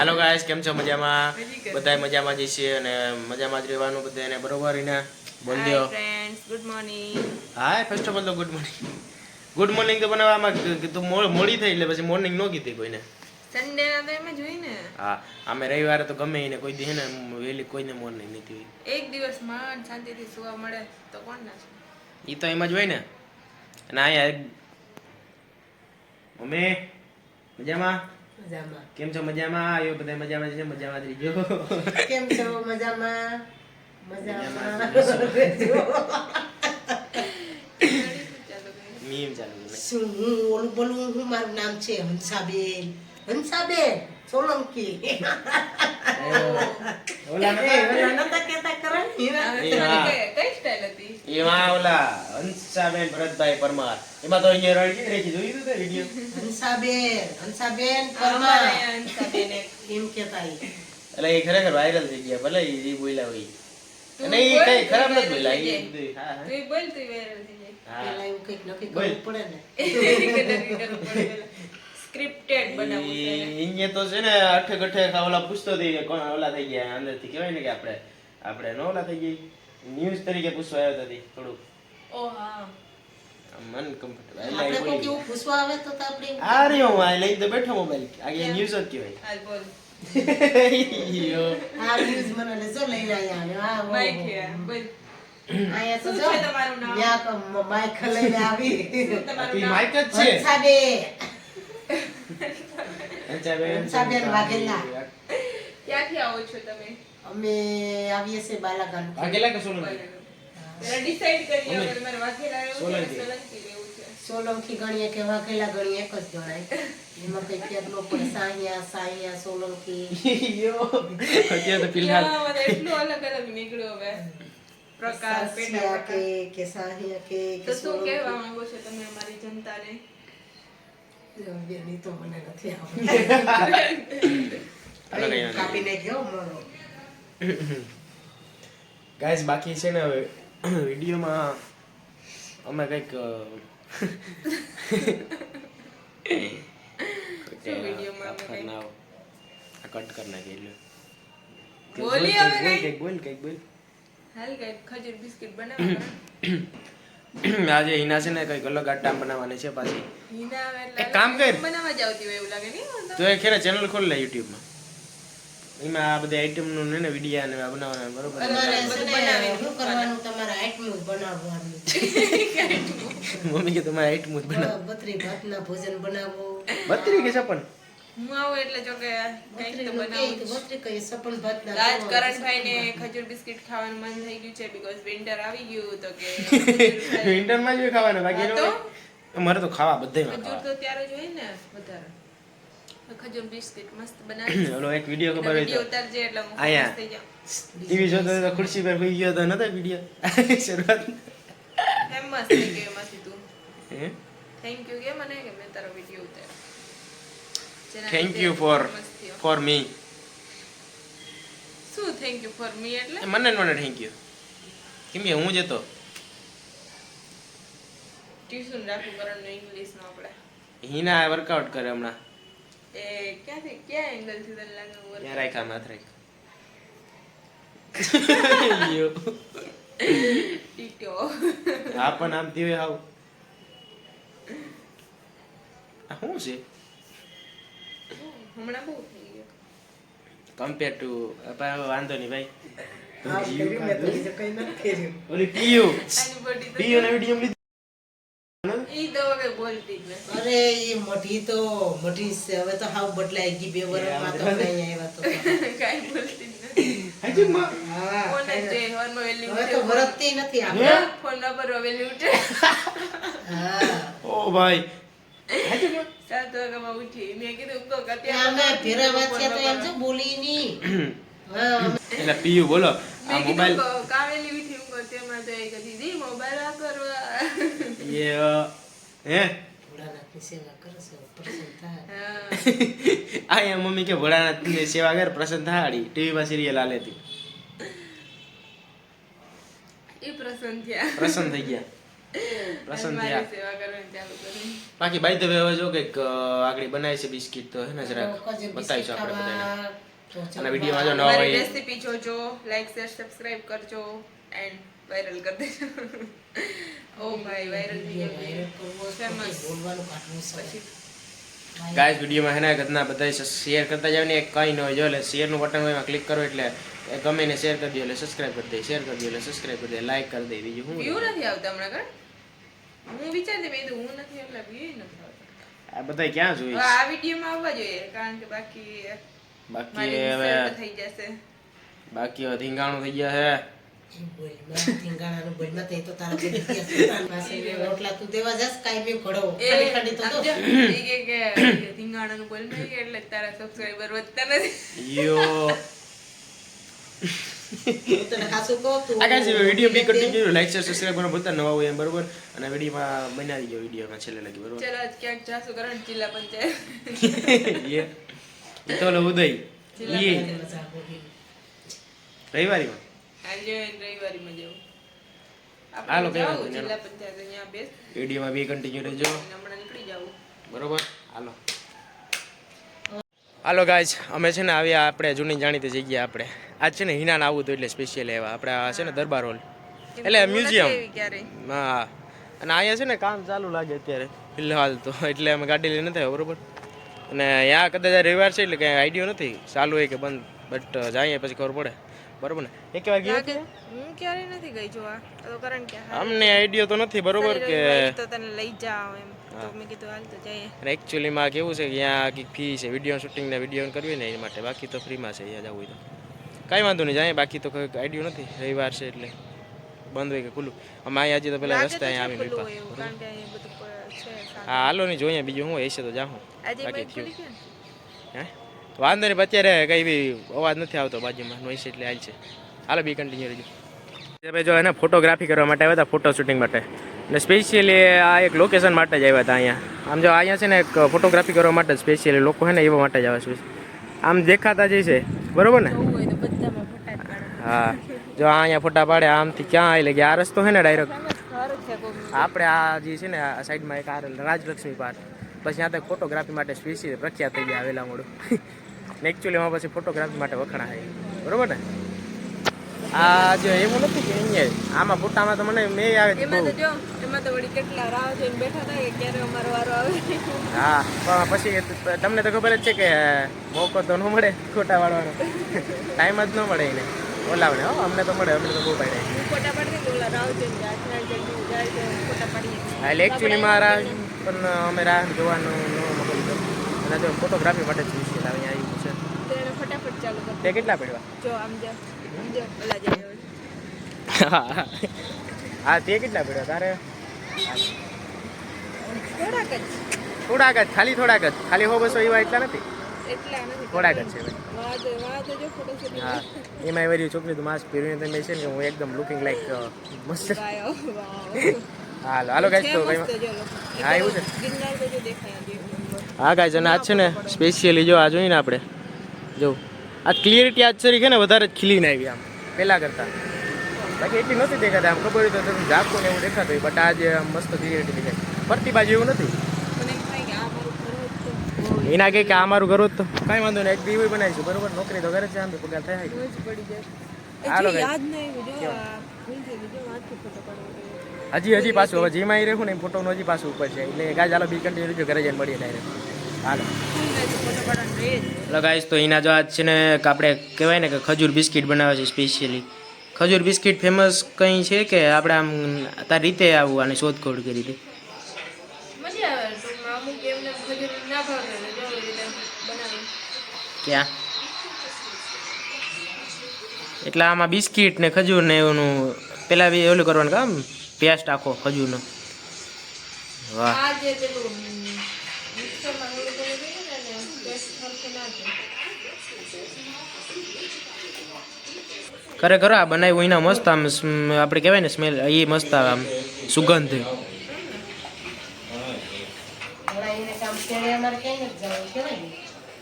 હાલો guys કેમ છો? મજામાં? બધાય મજામાં જ છે અને મજામાં જ રહેવાનું બધાને બરોબર? એને બોલ દો friends good morning hi first of all તો ગુડ મોર્નિંગ ગુડ મોર્નિંગ તો બનાવવામાં કીધું મોડી થઈ એટલે પછી મોર્નિંગ ન કીધી કોઈને. સન્ડે તો એમ જ હોય ને. હા અમે રવિવારે તો ગમે એને કોઈ દી ને વહેલી કોઈને મોર્નિંગ નથી હોય એક દિવસ માંડ શાંતિથી સુવા મળે તો કોણ ના એ તો એમ જ હોય ને. અને અહીંયા મમ્મી મજામાં? મજામાં. કેમ છો? મજામાં? આવ્યો બધા મજામાં છે? મજામાં રહીજો. કેમ છો? મજામાં? મજામાં. મીમ ચાલુ શું હું ઓલું બોલું? હું મારું નામ છે હંસાબેન. હંસાબેન સોલંકી. ઓલા ઓલા નતા. કઈ- હતી? એમાં ઓલા હંસાબેન ભરતભાઈ પરમાર. એમાં તો અહીંયા રડી રેખી જોયું હતું વીડિયો હંસાબેન હંસાબેન પરમાર. હંસાબેન એમ કેતા એટલે એ ખરેખર વાયરલ થઈ ગયા ભલે એ બોલ્યા હોય. અને એ કઈ ખરાબ નથી બોલ્યા એ હા હા. તુંય બોલ તુંય viral થઈ જાય. પેલા એવું કંઈક નક્કી કરવું પડે ને. સ્ક્રિપ્ટેડ બનાવવું છે. તો છે ને અઠે ગઠે ઓલા પૂછતો થઈ કોણ ઓલા થઈ ગયા અંદરથી. કહેવાય ને કે આપણે આપણે નો ઓલા થઈ ગઈ ન્યૂઝ તરીકે પૂછવા આવ્યો હતી થોડુંક. ઓ હા. મન કમ્ફર્ટેબલ એટલે કોઈ કેવું પૂછવા આવે તો તો આપણે આ રહ્યો હું આ લઈને તો બેઠો મોબાઈલ આગે ન્યૂઝ જ કહેવાય. હાલ બોલ. યો. આ ન્યૂઝ મને લેજો લઈને આવ્યા. હા. માઈક હે, બોલ. અહીંયા તો જો, તમારું નામ? યા માઈક લઈને આવી. તમારું નામ? માઈક જ છે. સાબે સાબે સાબે વાગેલા ક્યાંથી આવો છો તમે? અમે આવીએ છીએ બાલાઘાટ. વાઘેલા કે સોલંકી? decide કરીએ અમે. હવે મારે વાઘેલા રહેવું છે કે સોલંકી. રહેવું છે. સોલંકી ગણીએ કે વાઘેલા ગણીએ એક જ જણાય એમાં કઈ ફેર ન પડે સાહિયા સાહિયા સોલંકી. યો. અત્યારે તો ફિલહાલ. એટલું અલગ અલગ નીકળ્યો હવે. પ્રકાર પેટા કે કે સાહિયા કે તો શું કહેવા માંગો છો તમે અમારી જનતાને? બેન, તો મને નથી આવડતું. કાપીને ગયો મારો. ગાઈસ બાકી છે ને હવે વિડીયોમાં અમે કંઈક કંઈક? કટ કરી નાખી એટલે. બોલી હવે કંઈક બોલ કંઈક. બોલ હાલ કઈ ખજૂર બિસ્કિટ બનાવવા આજે હિના છે ને કંઈક અલગ આટા બનાવવાની છે પાછી. હિના એટલે કામ કર. બનાવવા જાવતી હોય એવું લાગે નહીં તો. એ ખેરા ચેનલ ખોલ લે યુટ્યુબમાં એમાં આ બધા આઈટમનું ને વિડિયા ને આ બનાવવાના બરોબર? ને શું કરવાનું? તમારે આઈટમ બનાવવાનું. મમ્મી કે તમારે આઈટમ જ બનાવો બત્રી ભાતના ભોજન બનાવો. બત્રી કે છપ્પન હું આવું એટલે જો કે કંઈક તો બનાવું બત્રી કઈ સપન ભાતના ના બનાવો. કરણભાઈ ને ખજૂર બિસ્કિટ ખાવાનું મન થઈ ગયું છે બીકોઝ વિન્ટર આવી ગયું તો કે વિન્ટરમાં જ ખાવાના બાકી તો? મારે તો ખાવા ખજૂર ખાવા તો ત્યારે જ હોય ને વધારે. ખજૂર બિસ્કિટ મસ્ત બનાવી ઓલો એક વીડિયો ખબર હોય ઉતારજે એટલે હું આયા. famous થઈ જાઉં. ટીવી જોતો તો ખુરશી પર સુઈ ગયો તો નતો વીડિયો. શરૂઆત. ફેમસ થઈ ગયો એમાંથી તું? હે? થેન્ક યુ કે મને કે મેં તારો વીડિયો ઉતાર્યો. Thank you for for me શું થેન્ક યુ ફોર મી એટલે? મને ને મને થેન્ક યુ કેમ કે હું જ હતો. ટ્યુશન રાખું કરણનું ઇંગ્લિશનું આપણે. હિના વર્કઆઉટ કરે હમણાં. એ ક્યાંથી ક્યાં એંગલથી તને લાગે work? ત્યાં રાખ્યા હાથ રાખ્યા યો. ટીટો આ પણ આમ થયું હાવ આ શું છે હમણાં બહુ થઈ ગયો કમ્પેર ટુ વાંધો નહીં ભાઈ. ઓલી પીયુ પીયુ ના વીડિયો લીધો ઈ તો હવે બોલતી જ નથી અરે મઢી તો મઢી છે હવે તો હાવ બદલાઈ ગઈ બે વર્ષમાં તો કઈ આવ્યા તો. કાંઈ બોલતી જ નથી. હા ફોન જ જોઈ, ફોનમાં ઉઠે. તો વરતતી નથી આપણે. ફોનમાં પર વહેલી ઉઠે. હા. ઓ ભાઈ. સાત વાગ્યામાં ઉઠી. મેં કીધું તો કે અમે અત્યારે વાંચ્યા તો એમ ફોનમાં બોલી ની. એટલે પીયુ બોલો. આ મોબાઈલ કાવેલી ઉઠી. ઊંઘો તેમાં તો એ દીદી મોબાઈલ વાપરવા એ હે? સેવા પ્રસન્ન થાય આ એમ મમ્મી કે ભોળાનાથની સેવા કર પ્રસન્ન થાળી ટીવીમાં સિરિયલ આલે હતી એ પ્રસન્ન થયા પ્રસન્ન થઈ ગયા પ્રસન્ન થયા સેવા કરવાની ચાલુ કરી બાકી બાય ધ વે હવે જો કંઈક આગળ બનાય છે બિસ્કિટ તો હે ને જરા બતાવીશું આપણે બધાને અને વિડીયોમાં જો નવા હોય રેસિપી જોજો લાઈક શેર સબસ્ક્રાઇબ કરજો એન્ડ વાયરલ કરી દેજો ઓ ભાઈ વાયરલ થઈ ગયું. કંઈક બોલવાનું કાઢવું પછી ગાઈસ વિડીયોમાં હે ને ઘરના બધા શેર કરતા જાવ ને એક કંઈ ન હોય જો એટલે શેરનું બટન હોય એમાં ક્લિક કરો એટલે એ ગમે ને શેર કરી દો એટલે સબસ્ક્રાઇબ કરી દે શેર કરી દો એટલે સબસ્ક્રાઇબ કરી દે લાઈક કરી દે બીજું હું વ્યૂ નથી આવતા હમણાં કર હું વિચારતી મેં હું નથી એટલે વ્યૂ નથી આવતા. આ બધા ક્યાં જોઈ? આ આ વિડીયોમાં આવવા જોઈએ કારણ કે બાકી બાકી હવે થઈ જશે. બાકી હવે ધીંગાણું થઈ ગયા છે બી વીડિયો બી કન્ટિન્યુ લાઈક શેર સબસ્ક્રાઇબ કરવાનું ભૂલતા નવા હોય એમ બરોબર અને વિડીયોમાં બનાવી ગયો વિડીયોમાં છેલ્લે લગી બરોબર ચલો ક્યાંક જાશું કરણ જિલ્લા પંચાયત તો ઉદય જિલ્લા આજે રવિવારીમાં જવું. હાલો, આપણે કઈ જાવું વાંધો નહીં, જિલ્લા પંચાયત અહીંયા બેસ વિડીયોમાં બી કન્ટિન્યુ રહેજો. હમણાં નીકળી જાવું બરોબર? હાલો. હાલો ગાઈઝ અમે છે ને આવ્યા આપણે જૂની જાણીતી જગ્યા આપણે. આજ છે ને હિનાન આવવું હતું એટલે સ્પેશિયલ એવા. આપણે આ છે ને દરબાર હોલ એટલે મ્યુઝિયમ હા. અને અહીંયા છે ને કામ ચાલુ લાગે અત્યારે ફિલહાલ તો. એટલે અમે ગાડી લઈને નથી બરોબર? અને અહીંયા કદાચ રવિવાર છે એટલે કંઈ આઈડિયો નથી. ચાલુ હોય કે બંધ. બટ જઈએ પછી ખબર પડે. બરોબર ને? એક વાર ગયો લાગે હું ક્યારે નથી ગઈ જોવા. તો કારણ કે અમને આઈડિયો તો નથી બરોબર કે તો તને લઈ જાઓ એમ. તો મેં કીધું હાલ તો જઈએ. અને એકચ્યુઅલીમાં કેવું છે કે અહીંયા કંઈક ફી છે વીડિયો શૂટિંગ ને વીડિયો કરવી ને એ માટે. બાકી તો ફ્રીમાં છે અહીંયા જવું તો. કાંઈ વાંધો નહીં જાય. બાકી તો કંઈક આઈડિયો નથી રવિવાર છે એટલે. બંધ હોય કે ખુલ્લું. અમે અહીંયા તો પેલા રસ્તા અહીંયા આવી સારું. હા હાલો નહીં જોઈએ બીજું હું હશે તો જાઉં. બાકી. હે? વાંધો નહીં અત્યારે કઈ બી અવાજ નથી આવતો બાજુમાં. નોઈસ એટલે હાલ છે. હાલો બી કન્ટિન્યુ રહેજો. ભાઈ જો એને ફોટોગ્રાફી કરવા માટે આવ્યા હતા ફોટો શૂટિંગ માટે. અને સ્પેશિયલી આ એક લોકેશન માટે જ આવ્યા હતા અહીંયા. આમ જો અહીંયા છે ને એક ફોટોગ્રાફી કરવા માટે સ્પેશિયલી લોકો છે ને એવા માટે જ આવે છે. આમ દેખાતા જ છે બરોબર ને. હા. જો આ અહીંયા ફોટા પાડે આમથી ક્યાં આવી ગયા? આ રસ્તો છે ને ડાયરેક્ટ છે આપણે આ જે છે ને આ સાઈડમાં એક આ રાજલક્ષ્મી પાર્ક પછી ત્યાં ફોટોગ્રાફી માટે સ્પેશિયલ પ્રખ્યાત થઈ ગયા આવેલા મોડું. ને એકચ્યુઅલી એમાં પછી ફોટોગ્રાફી માટે વખણા છે. બરોબર ને? આ જો એવું નથી કે અહીંયા આમાં ફોટામાં તો મને મેં આવે એમાં તો જો એમાં તો વળી કેટલા રાહ જોઈને બેઠા હતા કે ક્યારે અમારો વારો આવે. હા પણ પછી તમને તો ખબર જ છે કે મોકો તો ન મળે ખોટા વાળવાનો. ટાઈમ જ ન મળે એને. બોલાવને હો અમને તો મળે અમને તો બહુ પાડે ફોટા પાડી દઉં ઓલા રાહ જોઈને આટલા જલ્દી જાય તો ફોટા પાડીએ. એટલે એકચ્યુઅલી મારા પણ અમે રાહ જોવાનું ન અને જો ફોટોગ્રાફી માટે જ સ્પેશિયલ અહીંયા આવ્યું છે. ફટાફટ ચાલુ કર તે કેટલા પડ્યા? જો આમ જા જો ઓલા જાય હા તે કેટલા પડ્યા તારે? થોડાક જ. થોડાક જ ખાલી થોડાક જ. ખાલી હો બસો એવા એટલા નથી? થોડાક જ છે હા એમાં એવી છોકરી તો માસ્ક પહેરીને તમે છે ને હું એકદમ લુકિંગ લાઈક મસ્ત. હાલો હાલો ગાઈસ તો. હા, એવું છે. હા ગાઈસ અને આજ છે ને સ્પેશિયલી જો આ જોઈને આપણે જો આ ક્લિયરિટી આજ સરી છે ને વધારે જ ખીલીને આવી આમ પહેલાં કરતાં. બાકી એટલી નથી દેખાતા આમ ખબર હોય તો તમે ઝાકું ને એવું દેખાતું હોય બટ આજે આમ મસ્ત ક્લિયરિટી દેખાય. ફરતી બાજુ એવું નથી મને એમ થાય કે આ મારું ઘર જ તો એના કહે કે આ મારું ઘર હોત તો? કાંઈ વાંધો નહીં એક દી એવું બનાવીશું બરોબર? નોકરી તો ઘરે જ છે આમ તો પગાર થાય રોજ પડી હાલો હજી. યાદ હજી હજી પાછું હવે જીમાં રહેવું ને ફોટોનું હજી પાછું ઉપર છે. એટલે ગાય ચાલો બી કંટિન્યુ રહેજો ઘરે જઈને મળીએ ડાયરેક્ટ હાલો. ગાઈસ તો એના જો આજ છે ને કે આપણે કહેવાય ને કે ખજૂર બિસ્કિટ બનાવે છે સ્પેશિયલી ખજૂર બિસ્કિટ ફેમસ કંઈ છે કે આપણે આમ તારી રીતે આવું આને શોધખોળ કરી હતી મજા આવે ટૂંકમાં અમુક એમને ખજૂર ના ભાવે એટલે જો એવી રીતે બનાવી ક્યાં એટલે આમાં બિસ્કિટ ને ખજૂર ને એનું પેલા બી ઓલું કરવાનું કામ? પેસ્ટ આખો ખજૂરનો. વાહ. ખરેખર આ બનાવ્યું એના મસ્ત આમ આપણે કહેવાય ને સ્મેલ એ મસ્ત આવે આમ સુગંધ. અમારે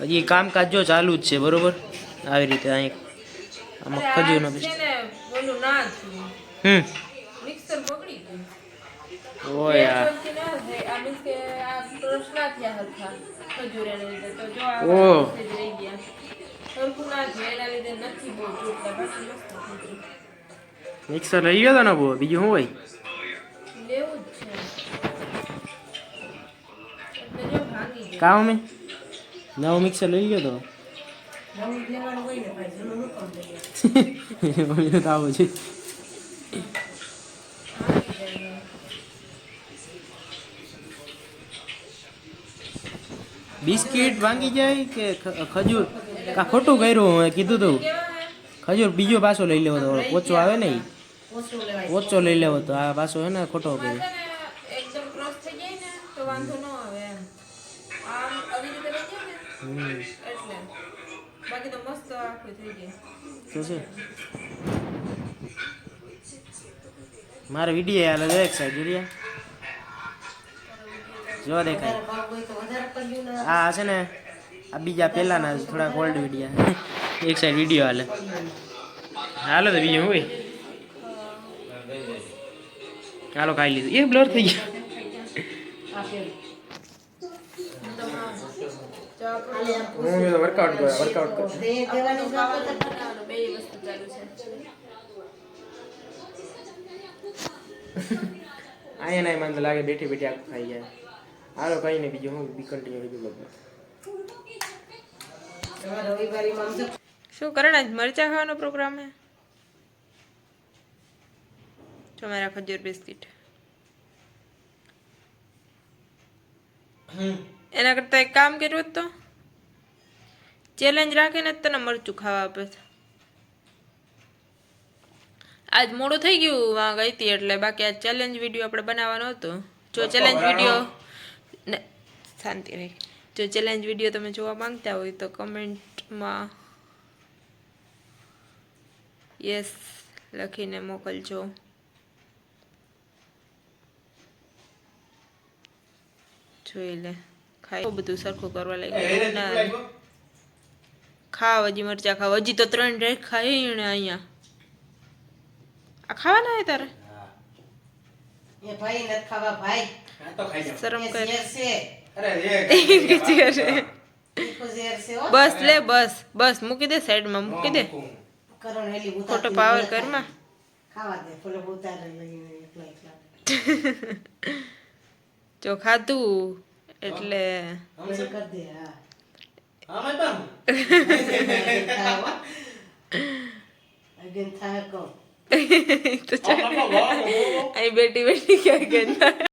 હજી કામકાજ જો ચાલુ જ છે બરોબર આવી રીતે અહીં આમાં ખજૂરનો છે બિસ્કિટ ને ઓલું ના થયું હમ મિક્સર બગડી ગયું ઓય યાર સરખી ના થઈ. આ means કે આ crush ના થયા હરખા. ખજૂર એને લીધે. તો જો આ ઓહ. વચ્ચે જ રહી ગયા. સરખું ના થયું. એના લીધે નથી બહુ તૂટતા. બાકી મસ્ત થઈ ગયું. મિક્સર લઈ ગયો તો ને બહુ બીજું શું હોય લેવું જ છે. એટલે જો ભાંગી ગયું. કામ મેં નવો મિક્સર લઈ ગયો તો ને મમ્મીને તો આવો છે બિસ્કિટ ભાંગી જાય કે ખજૂર? કા ખોટું કર્યું મેં કીધું તું. ખજૂર બીજો પાછો લઈ લેવો તો ઓછો આવે ને. ઓછું લઈ લેવો તો આ પાછો હે ને ખોટો કર્યો છે ને એકદમ ક્રોસ થઈ જાય ને તો વાંધો ન આવે એમ આમ આવી રીતે રહી જાય ને હમ તો છે મારે વીડિયો હાલે એક સાઈડ જોડિયા જો દેખાય. હા છે ને, આ બીજા પહેલાના થોડા ઓલ્ડ વિડીયા એક સાઈડ વીડિયો હાલે. હાલો તો બીજું હોય. હાલો ખાઈ લીધું. એ બ્લર થઈ ગયું આપેલું જો આપણું ખાલી આમ હું વર્કઆઉટ કરું વર્કઆઉટ કરું. બે વસ્તુ ચાલુ છે. અહીંયા નહીં મને તો લાગે બેઠી બેઠી આખું ખાઈ જાય. હાલો કઈ નહીં બીજું હું બી કન્ટિન્યુ બીજું બધું. શું કરણ આજ મરચા ખાવાનો પ્રોગ્રામ હે? જો મારા ખજૂર બિસ્કિટ. એના કરતાં એક કામ કર્યું હોત તો? ચેલેન્જ રાખીને જ તને મરચું ખાવા આપે છે. આજ મોડું થઈ ગયું વાં ગઈ હતી એટલે બાકી આ ચેલેન્જ વીડિયો આપણે બનાવવાનો હતો. જો ચેલેન્જ વીડિયો ને શાંતિ રહી. જો ચેલેન્જ વીડિયો તમે જોવા માંગતા હોય તો કમેન્ટમાં યસ લખીને મોકલજો. જોઈ લે. ખાઈ બહુ બધું સરખું કરવા લાગ્યું. ખાવ હજી મરચા ખાવ. હજી તો ત્રણ રેખ ખાઈ ને અહીંયા. આ ખાવાના હે. તારે શરમ કર. બસ લે બસ બસ. મૂકી દે સાઈડમાં મૂકી દે. ખોટો પાવર કરમાં ખાવા દે પેલો ઉતારે લઈને એકલા એકલા. જો ખાધું. એટલે તો અહીં બેટી બેટી ક્યાં ગયા